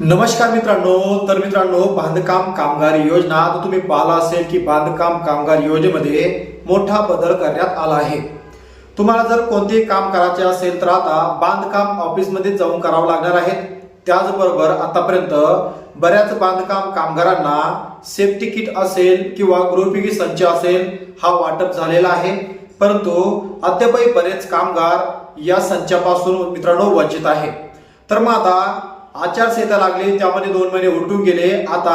नमस्कार मित्रांनो तर मित्रांनो बांधकाम कामगार योजना तर तुम्ही पाहिला असेल की बांधकाम कामगार योजनेमध्ये मोठा बदल करण्यात आला आहे. तुम्हाला जर कोणतेही काम करायचे असेल तर आता बांधकाम ऑफिसमध्ये जाऊन करावं लागणार आहे. त्याचबरोबर आतापर्यंत बऱ्याच बांधकाम कामगारांना सेफ्टी किट असेल किंवा गृहोपयोगी संच असेल हा वाटप झालेला आहे. परंतु अद्यापही बरेच कामगार या संचापासून मित्रांनो वंचित आहे. तर मग आता आचारसंहिता लागली त्यामध्ये दोन महिने उलटून गेले. आता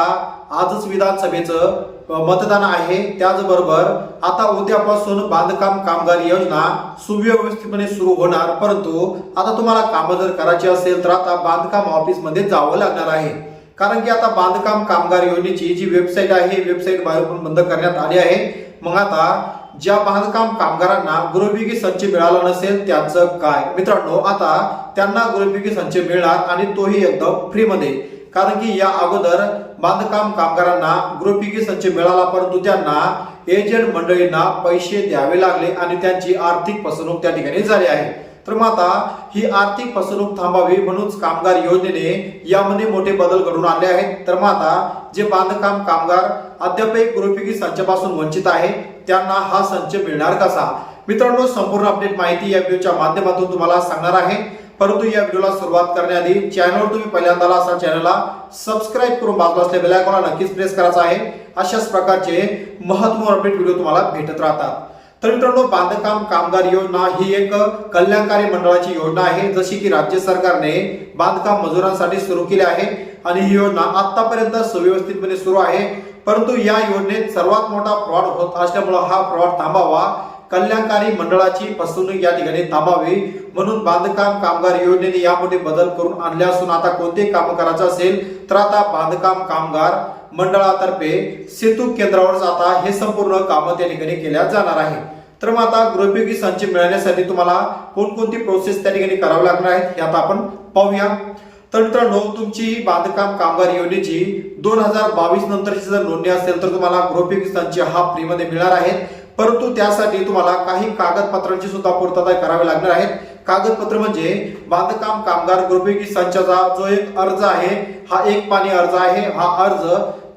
आजच विधानसभेचं मतदान आहे. त्याचबरोबर आता उद्यापासून बांधकाम कामगार योजना सुव्यवस्थितपणे सुरू होणार. परंतु आता तुम्हाला कामं जर करायची असेल तर आता बांधकाम ऑफिसमध्ये जावं लागणार आहे. कारण की आता बांधकाम कामगार योजनेची जी वेबसाईट आहे वेबसाईट बाहेरून बंद करण्यात आली आहे. मग आता ज्या बांधकाम कामगारांना गृहोपयोगी संच मिळाला नसेल त्यांचं काय? मित्रांनो आता त्यांना गृहोपयोगी संच मिळणार आणि तोही एकदम फ्रीमध्ये. कारण की या अगोदर बांधकाम कामगारांना गृहोपयोगी संच मिळाला परंतु त्यांना एजंट मंडळींना पैसे द्यावे लागले आणि त्यांची आर्थिक फसवणूक त्या ठिकाणी झाली आहे. तर मग आता ही आर्थिक फसवणूक थांबावी म्हणूनच कामगार योजनेने यामध्ये मोठे बदल घडून आणले आहेत. तर मग आता जे बांधकाम कामगार अद्यापही गृहपैकी संचापासून वंचित आहे त्यांना हा संच मिळणार कसा? मित्रांनो संपूर्ण अपडेट माहिती या व्हिडिओच्या माध्यमातून तुम्हाला सांगणार आहे. परंतु या व्हिडिओला सुरुवात करण्याआधी चॅनलवर तुम्ही पहिल्यांदा असा चॅनलला सबस्क्राईब करून बाजूला असलेल्या बेल आयकॉनला नक्कीच प्रेस करायचा आहे. अशाच प्रकारचे महत्त्वपूर्ण अपडेट व्हिडिओ तुम्हाला भेटत राहतात. तर मित्रांनो बांधकाम कामगार योजना ही एक कल्याणकारी मंडळाची योजना आहे जशी की राज्य सरकारने बांधकाम मजुरांसाठी सुरू केली आहे आणि ही योजना आतापर्यंत सुव्यवस्थितपणे सुरू आहे. परंतु या योजनेत सर्वात मोठा फ्रॉड होत असल्यामुळे हा फ्रॉड थांबावा कल्याणकारी मंडळाची फसवणूक या ठिकाणी थांबावी म्हणून बांधकाम कामगार योजनेने यामध्ये बदल करून आणले असून आता कोणते काम करायचं असेल तर आता बांधकाम कामगार मंडळातर्फे सेतू केंद्रावर आता हे संपूर्ण कामं त्या ठिकाणी केल्या जाणार आहे तर मग आता गृहोपयोगी संच मिळण्यासाठी तुम्हाला कोणकोणती प्रोसेस त्या ठिकाणी करावी लागणार आहेत हे आता आपण पाहूया. तर मित्रांनो तुमची बांधकाम कामगार योजनेची दोन हजार बावीस नंतरची जर नोंदणी असेल तर तुम्हाला गृहोपयोगी संच हा फ्रीमध्ये मिळणार आहेत. परंतु त्यासाठी तुम्हाला काही कागदपत्रांची सुद्धा पूर्तता करावी लागणार आहेत. कागदपत्र म्हणजे बांधकाम कामगार गृहोपयोगी संचाचा जो एक अर्ज आहे हा एक पाणी अर्ज आहे. हा अर्ज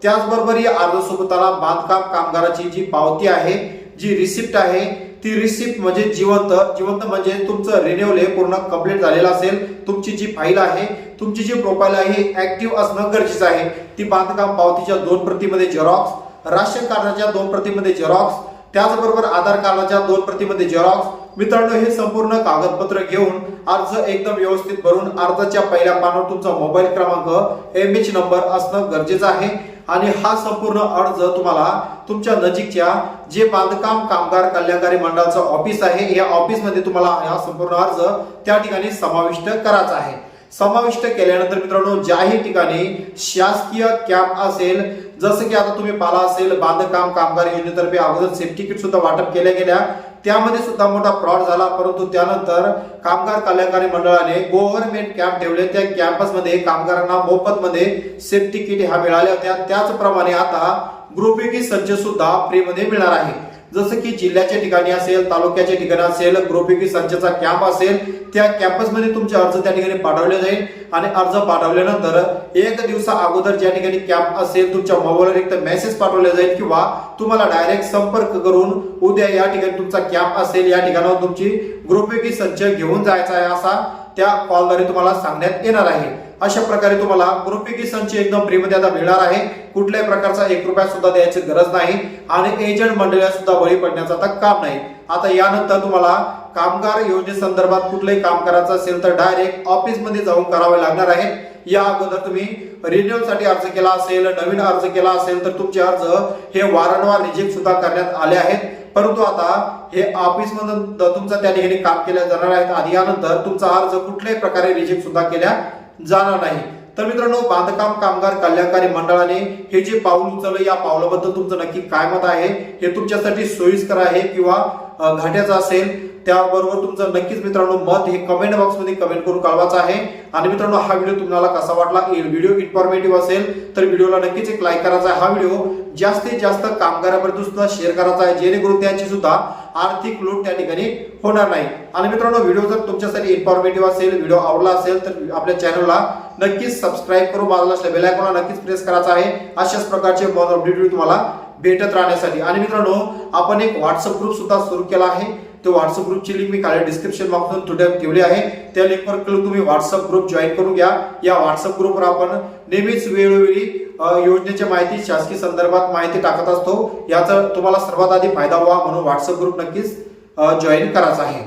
त्याचबरोबर या अर्जासोबताला बांधकाम कामगाराची जी पावती आहे जी रिसिप्ट आहे ती रिसिप्ट म्हणजे जिवंत. जिवंत म्हणजे तुमचं रिन्युअल हे पूर्ण कंप्लीट झालेलं असेल. तुमची जी फाईल आहे तुमची जी प्रोफाईल आहे ऍक्टिव्ह असणं गरजेचं आहे. ती बांधकाम पावतीच्या दोन प्रतीमध्ये झेरॉक्स राशन कार्डाच्या दोन प्रतीमध्ये झेरॉक्स त्याचबरोबर आधार कार्डाच्या दोन प्रतीमध्ये झेरॉक्स मित्रांनो हे संपूर्ण कागदपत्र घेऊन अर्ज एकदम व्यवस्थित भरून अर्जाच्या पहिल्या पानावर तुमचा मोबाईल क्रमांक एम एच नंबर असणं गरजेचं आहे. आणि हा संपूर्ण अर्ज तुम्हाला तुमच्या नजीकच्या जे बांधकाम कामगार कल्याणकारी मंडळाचं ऑफिस आहे या ऑफिसमध्ये तुम्हाला हा संपूर्ण अर्ज त्या ठिकाणी समाविष्ट करायचा आहे. समाविष्ट केल्यानंतर मित्रांनो ज्याही ठिकाणी शासकीय कॅम्प असेल जसं की आता तुम्ही पाला असेल बांधकाम कामगार योजनेतर्फे अगोदर सेफ्टी किट सुद्धा वाटप केल्या गेल्या. त्यामध्ये सुद्धा मोठा फ्रॉड झाला परंतु त्यानंतर कामगार कल्याणकारी मंडळाने गव्हर्नमेंट कॅम्प ठेवले. त्या कॅम्पसमध्ये कामगारांना मोफतमध्ये सेफ्टी किट ह्या मिळाल्या होत्या. त्याचप्रमाणे आता गृहोपयोगी संच सुद्धा फ्रीमध्ये मिळणार आहे. जसं की जिल्ह्याच्या ठिकाणी असेल तालुक्याच्या ठिकाणी असेल गृहोपयोगी संचचा कॅम्प असेल त्या कॅम्पसमध्ये तुमचे अर्ज त्या ठिकाणी पाठवले जाईल. आणि अर्ज पाठवल्यानंतर एक दिवसा अगोदर ज्या ठिकाणी कॅम्प असेल तुमच्या मोबाईलवर एक तर मेसेज पाठवले जाईल किंवा तुम्हाला डायरेक्ट संपर्क करून उद्या या ठिकाणी तुमचा कॅम्प असेल या ठिकाणावर तुमची गृहोपयोगी संच घेऊन जायचा आहे असा त्या कॉलद्वारे तुम्हाला सांगण्यात येणार आहे. अशा प्रकारे तुम्हाला गृहोपयोगी संच एकदम फ्रीमध्ये आता मिळणार आहे. कुठल्याही प्रकारचा एक रुपया सुद्धा द्यायची गरज नाही आणि एजंट मंडळ सुद्धा बळी पडण्याचं आता काम नाही. आता यानंतर तुम्हाला कामगार योजनेसंदर्भात कुठलंही काम करायचं असेल तर डायरेक्ट ऑफिसमध्ये जाऊन करावे लागणार आहे. या अगोदर तुम्ही रिन्युअलसाठी अर्ज केला असेल नवीन अर्ज केला असेल तर तुमचे अर्ज हे वारंवार रिजेक्ट सुद्धा करण्यात आले आहेत. परंतु आता हे ऑफिस मधून तुमचं त्या ठिकाणी काम केल्या जाणार आहेत आणि यानंतर तुमचा अर्ज कुठल्याही प्रकारे रिजेक्ट सुद्धा केल्या जाणार नाही. तर मित्रांनो बांधकाम कामगार कल्याणकारी मंडळाने हे जे पाऊल उचललं या पावलाबद्दल तुमचं नक्की काय मत आहे हे तुमच्यासाठी सोयीस्कर आहे किंवा घाट्याचं असेल त्याबरोबर तुमचं नक्कीच मित्रांनो मत हे कमेंट बॉक्समध्ये कमेंट करून कळवायचं आहे. आणि मित्रांनो हा व्हिडिओ तुम्हाला कसा वाटला? व्हिडिओ इन्फॉर्मेटिव्ह असेल तर व्हिडिओला नक्कीच एक लाईक करायचा आहे हा व्हिडिओ जास्तीत जास्त कामगारापर्यंत सुद्धा शेअर करायचा आहे जेणेकरून त्यांची सुद्धा आर्थिक लूट त्या ठिकाणी होणार नाही. आणि मित्रांनो व्हिडिओ जर तुमच्यासाठी इन्फॉर्मेटिव्ह असेल व्हिडिओ आवडला असेल तर आपल्या चॅनलला नक्कीच सबस्क्राईब करून बाजूला असलेल्या बेल आयकॉनला नक्कीच प्रेस करायचा आहे. अशाच प्रकारचे अपडेट तुम्हाला भेटत राहण्यासाठी. आणि मित्रांनो आपण एक व्हॉट्सअप ग्रुप सुद्धा सुरू केला आहे. तो व्हॉट्सअप ग्रुपची लिंक मी खाली डिस्क्रिप्शन बॉक्समध्ये थोड्या ठेवली आहे. त्या लिंकवर क्लिक तुम्ही व्हॉट्सअप ग्रुप जॉईन करून घ्या. या व्हॉट्सअप ग्रुपवर आपण नेहमीच वेळोवेळी योजनेच्या माहिती शासकीय संदर्भात माहिती टाकत असतो. याचा तुम्हाला सर्वात आधी फायदा व्हावा म्हणून व्हॉट्सअप ग्रुप नक्कीच जॉईन करायचा आहे.